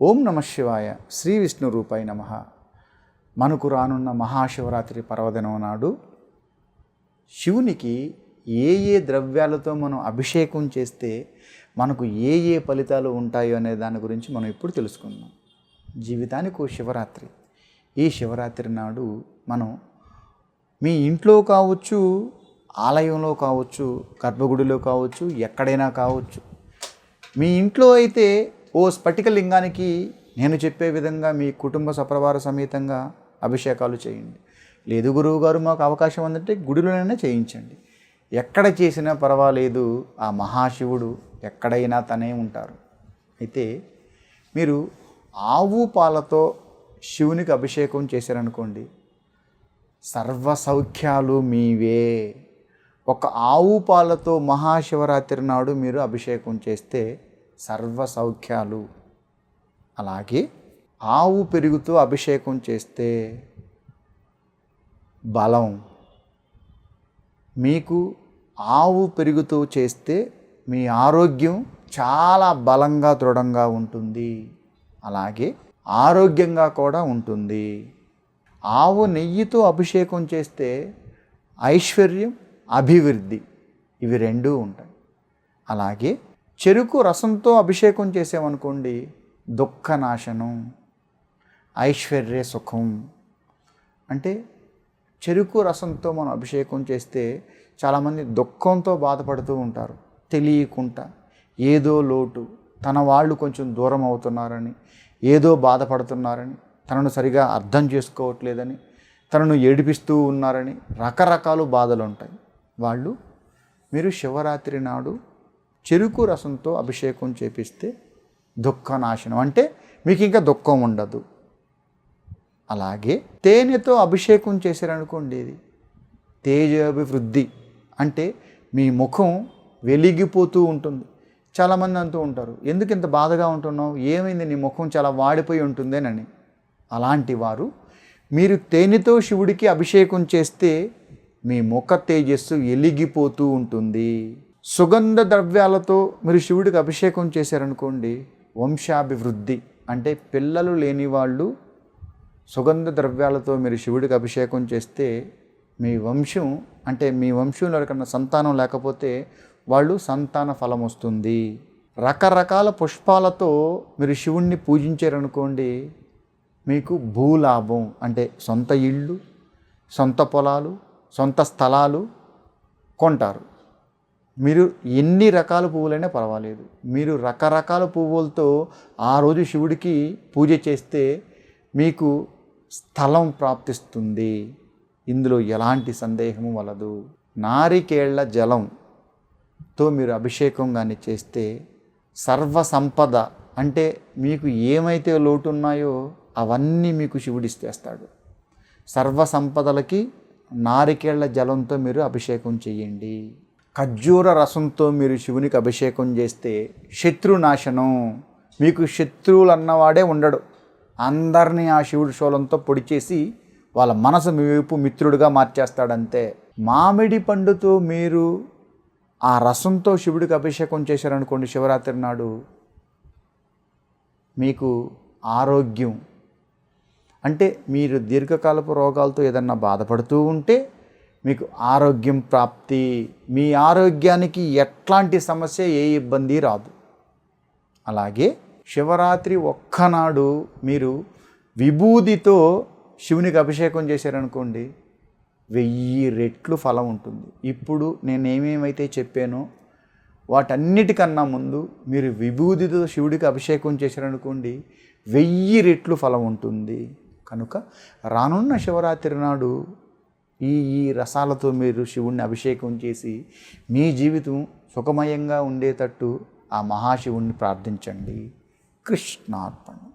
ఓం నమ శివాయ. శ్రీ విష్ణు రూపాయ నమ. మనకు రానున్న మహాశివరాత్రి పర్వదినం నాడు శివునికి ఏ ఏ ద్రవ్యాలతో మనం అభిషేకం చేస్తే మనకు ఏ ఏ ఫలితాలు ఉంటాయో అనే దాని గురించి మనం ఇప్పుడు తెలుసుకుందాం. జీవితానికి ఓ శివరాత్రి. ఈ శివరాత్రి నాడు మనం మీ ఇంట్లో కావచ్చు ఆలయంలో కావచ్చు గర్భగుడిలో కావచ్చు ఎక్కడైనా కావచ్చు మీ ఇంట్లో అయితే ఓ స్ఫటిక లింగానికి నేను చెప్పే విధంగా మీ కుటుంబ సపరివార సమేతంగా అభిషేకాలు చేయండి. లేదు గురువు గారు మాకు అవకాశం ఉందంటే గుడిలోనైనా చేయించండి. ఎక్కడ చేసినా పర్వాలేదు ఆ మహాశివుడు ఎక్కడైనా తనే ఉంటారు. అయితే మీరు ఆవు పాలతో శివునికి అభిషేకం చేశారనుకోండి సర్వ సౌఖ్యాలు మీవే. ఒక ఆవు పాలతో మహాశివరాత్రి నాడు మీరు అభిషేకం చేస్తే సర్వ సౌఖ్యాలు అలాగే ఆవు పెరుగుతూ అభిషేకం చేస్తే బలం. మీకు ఆవు పెరుగుతూ చేస్తే మీ ఆరోగ్యం చాలా బలంగా దృఢంగా ఉంటుంది. అలాగే ఆరోగ్యంగా కూడా ఉంటుంది. ఆవు నెయ్యితో అభిషేకం చేస్తే ఐశ్వర్యం అభివృద్ధి ఇవి రెండూ ఉంటాయి. అలాగే చెరుకు రసంతో అభిషేకం చేసామనుకోండి దుఃఖ నాశనం ఐశ్వర్య సుఖం. అంటే చెరుకు రసంతో మనం అభిషేకం చేస్తే చాలామంది దుఃఖంతో బాధపడుతూ ఉంటారు. తెలియకుండా ఏదో లోటు తన వాళ్ళు కొంచెం దూరం అవుతున్నారని ఏదో బాధపడుతున్నారని తనను సరిగా అర్థం చేసుకోవట్లేదని తనను ఏడిపిస్తూ ఉన్నారని రకరకాల బాధలు ఉంటాయి వాళ్ళు మీరు శివరాత్రి నాడు చెరుకు రసంతో అభిషేకం చేపిస్తే దుఃఖ నాశనం అంటే మీకు ఇంకా దుఃఖం ఉండదు. అలాగే తేనెతో అభిషేకం చేశారనుకోండి ఇది. తేజాభివృద్ధి అంటే మీ ముఖం వెలిగిపోతూ ఉంటుంది. చాలామంది అంటూ ఉంటారు ఎందుకు ఇంత బాధగా ఉంటున్నావు? ఏమైంది? నీ ముఖం చాలా వాడిపోయి ఉంటుందేనని. అలాంటి వారు మీరు తేనెతో శివుడికి అభిషేకం చేస్తే మీ ముఖ తేజస్సు వెలిగిపోతూ ఉంటుంది. సుగంధ ద్రవ్యాలతో మీరు శివుడికి అభిషేకం చేశారనుకోండి వంశాభివృద్ధి అంటే పిల్లలు లేని వాళ్ళు సుగంధ ద్రవ్యాలతో మీరు శివుడికి అభిషేకం చేస్తే మీ వంశం అంటే మీ వంశంలో ఎవరికన్నా సంతానం లేకపోతే వాళ్ళు సంతాన ఫలం వస్తుంది. రకరకాల పుష్పాలతో మీరు శివుణ్ణి పూజించారనుకోండి మీకు భూలాభం అంటే సొంత ఇళ్ళు సొంత పొలాలు సొంత స్థలాలు కొంటారు. మీరు ఎన్ని రకాల పువ్వులైనా పర్వాలేదు. మీరు రకరకాల పువ్వులతో ఆ రోజు శివుడికి పూజ చేస్తే మీకు స్థలం ప్రాప్తిస్తుంది. ఇందులో ఎలాంటి సందేహము వలదు. నారికేళ్ళ జలంతో మీరు అభిషేకం కానీ చేస్తే సర్వ సంపద అంటే మీకు ఏమైతే లోటు ఉన్నాయో అవన్నీ మీకు శివుడిస్తేస్తాడు సర్వ సంపదలకి నారికేళ్ళ జలంతో మీరు అభిషేకం చేయండి. ఖర్జూర రసంతో మీరు శివునికి అభిషేకం చేస్తే శత్రునాశనం. మీకు శత్రువులు అన్నవాడే ఉండడు. అందరినీ ఆ శివుడి శోలంతో పొడి చేసి వాళ్ళ మనసు మీ వైపు మిత్రుడిగా మార్చేస్తాడంతే. మామిడి పండుతో మీరు ఆ రసంతో శివుడికి అభిషేకం చేశారనుకోండి శివరాత్రి నాడు మీకు ఆరోగ్యం. అంటే మీరు దీర్ఘకాలపు రోగాలతో ఏదన్నా బాధపడుతూ ఉంటే మీకు ఆరోగ్యం ప్రాప్తి మీ ఆరోగ్యానికి ఎట్లాంటి సమస్య ఏ ఇబ్బంది రాదు. అలాగే శివరాత్రి ఒక్కనాడు మీరు విభూదితో శివునికి అభిషేకం చేశారనుకోండి వెయ్యి రెట్లు ఫలం ఉంటుంది. ఇప్పుడు నేను ఏమేమైతే చెప్పానో వాటన్నిటికన్నా ముందు మీరు విభూదితో శివుడికి అభిషేకం చేశారనుకోండి వెయ్యి రెట్లు ఫలం ఉంటుంది. కనుక రానున్న శివరాత్రి నాడు ఈ ఈ రసాలతో మీరు శివుణ్ణి అభిషేకం చేసి మీ జీవితం సుఖమయంగా ఉండేటట్టు ఆ మహాశివుణ్ణి ప్రార్థించండి. కృష్ణార్పణ.